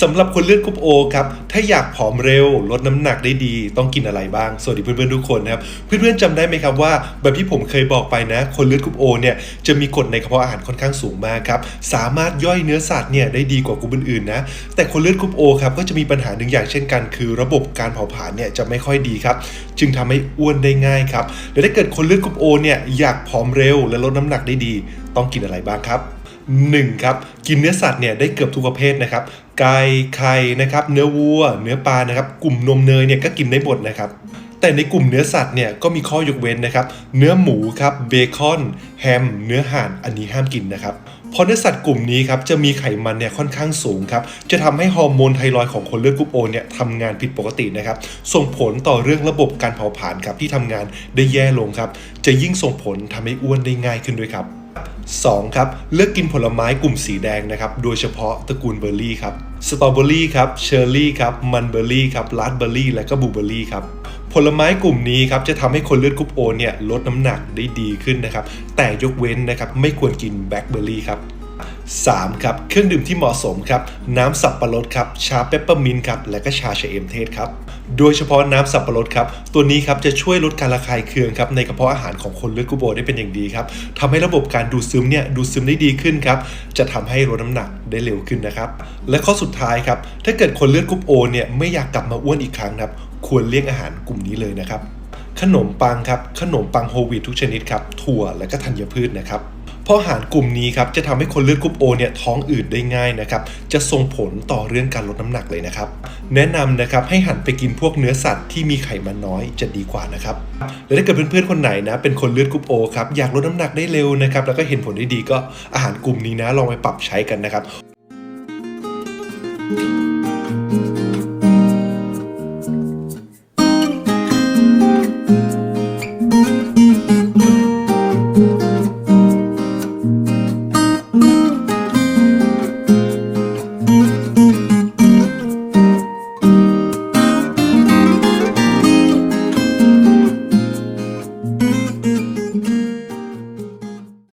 สำหรับคนเลือดกรุ๊ปโอครับ ถ้าอยากผอมเร็ว ลดน้ำหนักได้ดี ต้องกินอะไรบ้าง สวัสดีเพื่อนๆทุกคนนะครับ เพื่อนๆจำได้ไหมครับว่า แบบที่ผมเคยบอกไปนะ คนเลือดกรุ๊ปโอเนี่ยจะมีกรดในกระเพาะอาหารค่อนข้างสูงมากครับ สามารถย่อยเนื้อสัตว์เนี่ยได้ดีกว่ากลุ่มอื่นๆนะ แต่คนเลือดกรุ๊ปโอครับก็จะมีปัญหาหนึ่งอย่างเช่นกัน คือ ระบบการเผาผลาญเนี่ยจะไม่ค่อยดีครับ จึงทำให้อ้วนได้ง่ายครับ และถ้าเกิดคนเลือดกรุ๊ปโอเนี่ยอยากผอมเร็วและลดน้ำหนักได้ดี ต้องกินอะไรบ้างครับ 1ครับกินเนื้อสัตว์เนี่ยได้เกือบทุกประเภทนะครับไก่ไข่นะครับเนื้อวัว เนื้อปลานะครับกลุ่มนมเนยเนี่ยก็กินได้หมดนะครับแต่ในกลุ่มเนื้อสัตว์เนี่ยก็มีข้อยกเว้นนะครับเนื้อหมูครับเบคอน แฮม เนื้อห่านอันนี้ห้ามกินนะครับเพราะเนื้อสัตว์กลุ่มนี้ครับจะมีไขมันเนี่ยค่อนข้างสูงครับจะทำให้ฮอร์โมนไทรอยของคนเลือดกรุ๊ปโอเนี่ยทำงานผิดปกตินะครับส่งผลต่อเรื่องระบบการเผาผลาญครับที่ทำงานได้แย่ลงครับจะยิ่งส่งผลทำให้อ้วนได้ง่ายขึ้นด้วยครับ 2 ครับเลือกกินผลไม้กลุ่มสีแดงนะครับโดยเฉพาะตระกูลเบอร์รี่ครับสตรอเบอรี่ครับเชอร์รี่ครับมันเบอร์รี่ครับลาดเบอร์รี่และก็บลูเบอร์รี่ครับผลไม้กลุ่มนี้ครับจะทำให้คนเลือดกรุ๊ปโอเนี่ยลดน้ำหนักได้ดีขึ้นนะครับแต่ยกเว้นนะครับไม่ควรกินแบล็คเบอร์รี่ครับ 3 ครับเครื่องดื่มที่เหมาะสมครับน้ำสับปะรดครับชาเปปเปอร์มินต์ครับและก็ชาชะเอมเทศครับโดยเฉพาะน้ำสับปะรดครับตัวนี้ครับจะช่วยลดการระคายเคืองครับในกระเพาะอาหารของคนเลือดกรุ๊ปโอได้เป็นอย่างดีครับทำให้ระบบการดูดซึมเนี่ยดูดซึมได้ดีขึ้นครับจะทำให้ลดน้ำหนักได้เร็วขึ้นนะครับและข้อสุดท้ายครับถ้าเกิดคนเลือดกรุ๊ปโอเนี่ยไม่อยากกลับมาอ้วนอีกครั้งครับควรเลี่ยงอาหารกลุ่มนี้เลยนะครับขนมปังครับขนมปังโฮลวีตทุกชนิดครับถั่วและก็ธัญพืชนะครับ เพราะอาหารกลุ่มนี้ครับจะทำให้คนเลือดกรุ๊ปโอเนี่ยท้องอืดได้ง่ายนะครับจะส่งผลต่อเรื่องการลดน้ำหนักเลยนะครับ แนะนำนะครับให้หันไปกินพวกเนื้อสัตว์ที่มีไขมันน้อยจะดีกว่านะครับและถ้าเกิดเพื่อนๆคนไหนนะเป็นคนเลือดกรุ๊ปโอครับอยากลดน้ำหนักได้เร็วนะครับแล้วก็เห็นผลได้ดีก็อาหารกลุ่มนี้นะลองไปปรับใช้กันนะครับ